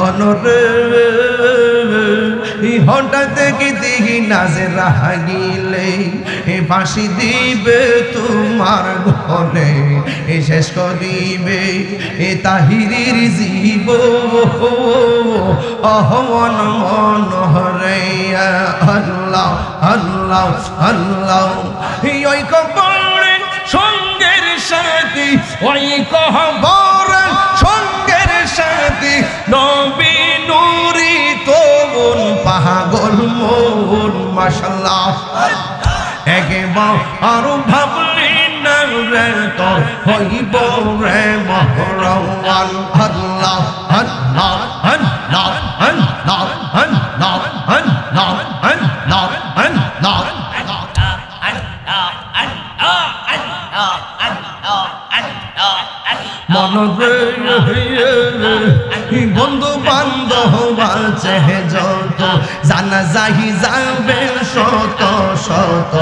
মনরে হঠাৎ দেখি দেখি নাজে রাগিলে এ ফাঁসি দিবে তোমার ঘরে এ শেষ করিবে এ তাহিরির জীব। অহমন মন আল্লাহ আল্লাহ আল্লাহ। ওই কবরে সঙ্গের সাথী, ওই সঙ্গের সাথী নবী নুরি তবুন পাগল মন মাশাল্লাহ একবার আরও ভাবলি না রে তোর হইব রে মহরওয়াল আল্লাহ আল্লাহ আল্লাহ আল্লাহ আল্লাহ আল্লাহ আল্লাহ আল্লাহ মনরে বন্ধু বান্ধব আছে যত। জানা যাহি যাবে শত। শত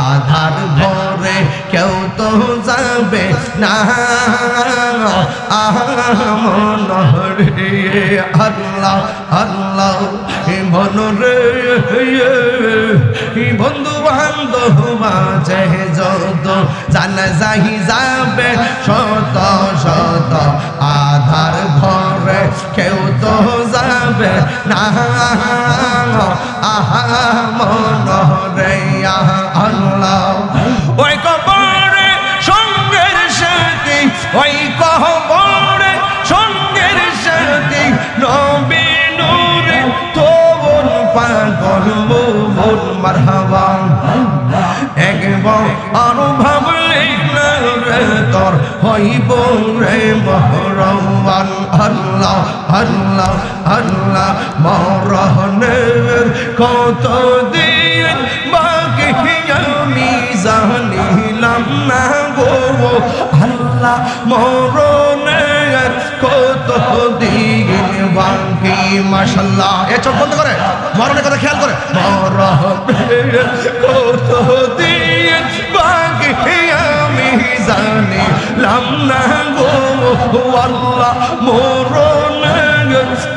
আধার ঘরে কেউ তো যাবে না। মনরে আল্লাহ আল্লাহ মনরে বন্ধু বান্ধব আছে যত, জানা যাহি যাবে শত শত আধার ঘরে কেউ তো যাবে না। আহা মন মারহাবা। একবার আরও ভাবলে তোর হইব রে মহরমান আল্লাহ আল্লাহ আল্লাহ মরহনের কত দিন বাকি আমি জানিলাম না গো। আল্লাহ মরণের বাকি মাশাল্লাহ। এ চোখ বন্ধ করে, মরণের কথা খেয়াল করে। আমি জানিলাম না গো আল্লাহ মরণ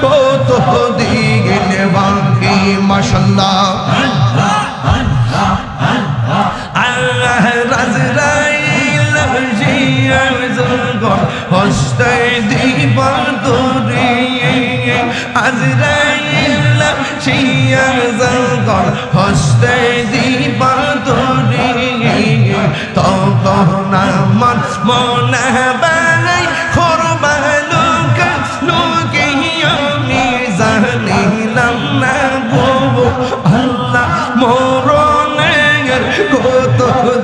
কত দিয়ে বাকি মাশাল্লাহ আজরাইল শিয়ার জঙ্গল, হস্তে দিবা দরি তখন আমার মনে বেলাই খরবালুক লোকে আমি জানিলাম না বউ আল্লাহ মরণের কত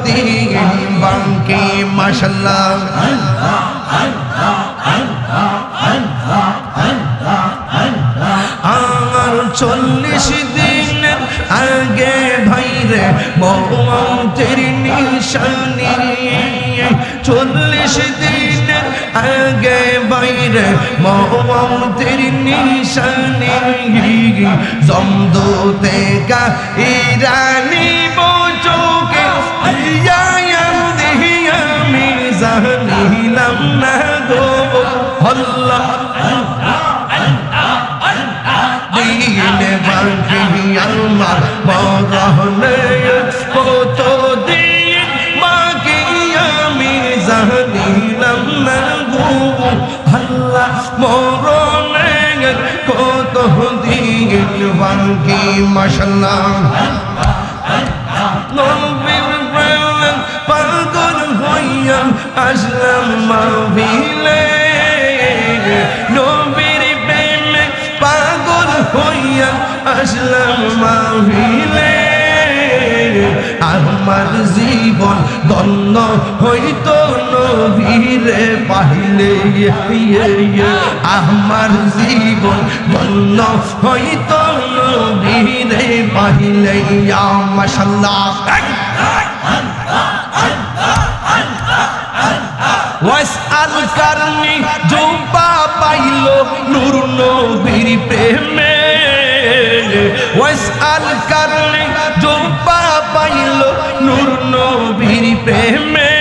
দিয়ে বাঙ্কে মশলা আল্লাহ আল্লাহ চল্লিশ দিন আগে ভাইরে মৌতের নিশানি চল্লিশ দিন আগে বাইরে মৌতের নিশানি জমদুতে কা ইরানি বচোকে আমি জানিলাম না গো আল্লাহ। মরহনে কত দিন বাকি আমি জানিলাম না গো আল্লাহ মরণে কত দিন বাকি মাসাল্লাহ নবীর প্রেম পাগল হইয়া আসলাম মাহবিলে নবীর প্রেমে পাগল হইয়া আসলাম মাহবিলে আমার জীবন ধন্য হইতো নবীরে পাইলে আমার জীবন ধন্য হইতো নবীরে পাইলে মাসাল্লাহ ওয়াসআল কারনি জুম্পা পাইল প্রেমে। ওয়াসআল কারনি জুম্পা পাইল নবীর প্রেমে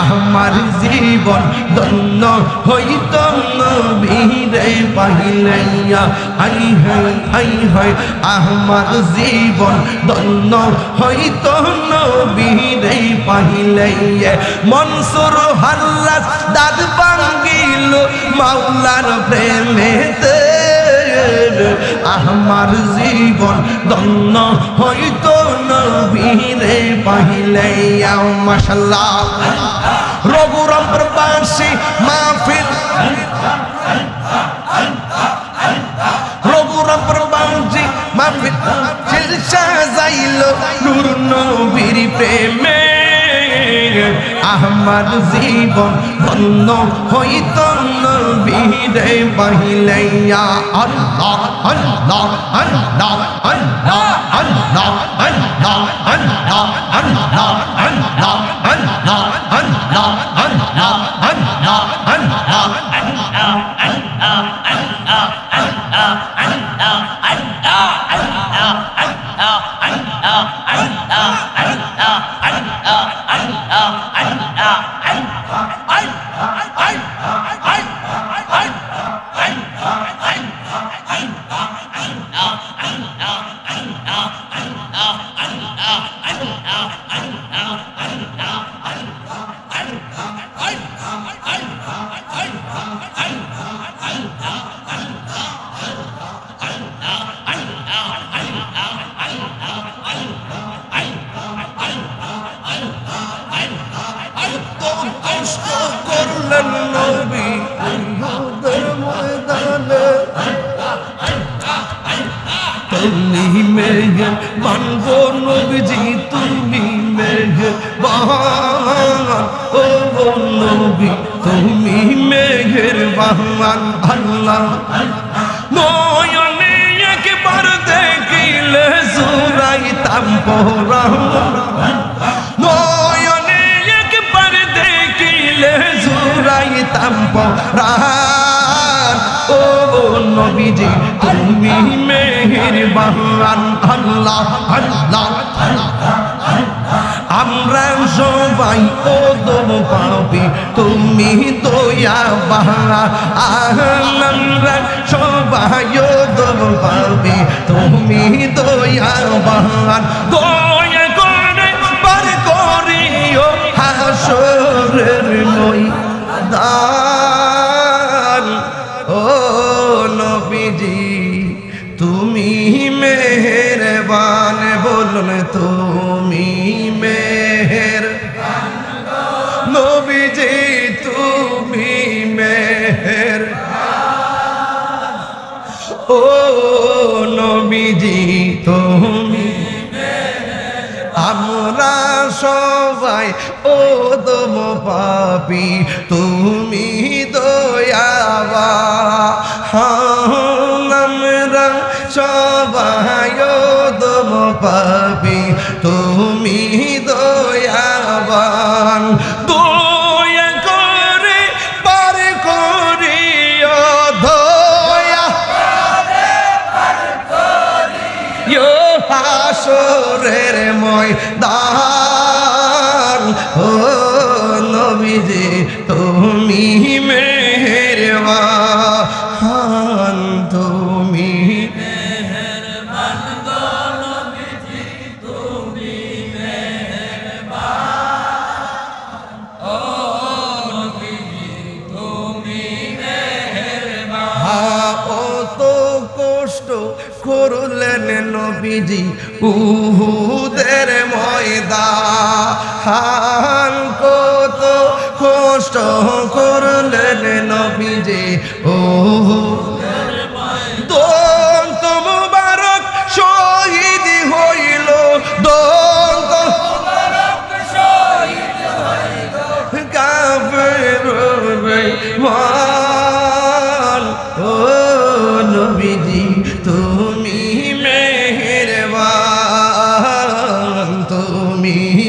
আমার জীবন ধন্য হইত নবীরে পাইলাইয়া আই হাই আই হাই, আমার জীবন ধন্য হইত নবীরে পাইলাইয়া মনসুর হাল্লাস দাদ বাঙ্গিল মাওলার প্রেমেতে। আমার জীবন দন্ন হইত নবীরে পাইলে মাশাল্লাহ। রঘুরাম প্রবাসী মাহফিল। রঘুরাম প্রবাসী মাহফিল। শিলসা যাইল নূর নবীর প্রেমে। আমার জীবন ধন্য হইত হাবিদে বহিলাইয়া আল্লাহ আল্লাহ আল্লাহ আল্লাহ। মেঘে মানব নবীজি তুমি মেঘে বাহান। ও নবী তুমি মেঘের বাহান। আল্লাহ, নয়নে একবার দেখিলে সুরাইতাম পরাম নয়নে একবার দেখিলে জুরাইতাম পরাণ ও নবীজি তুমি বাহান আল্লাহ আমরা সবাই ও দম পাবি তুমি দয়া বাহা আমরা সবাই ও দম পাবি তুমি দয়া বাহান দয়া করে বার করিও হাসরের ময়দান। ও নবীজি। তুমি মেহেরবান, বলুন তুমি মেহের। নবীজি, তুমি মেহের। ও নবীজি, তুমি আমরা সবাই ও দম পাপি, তুমি দয়াবা পাপি তুমি দয়াবান। দয়া করে পার করিও দয়া হাসরের ময়দান ও নবীজি তুমি মেহেরবান। নবীজি উহুদের ময়দা হাল কত কষ্ট করলেন নবীজি ওহু। তুমি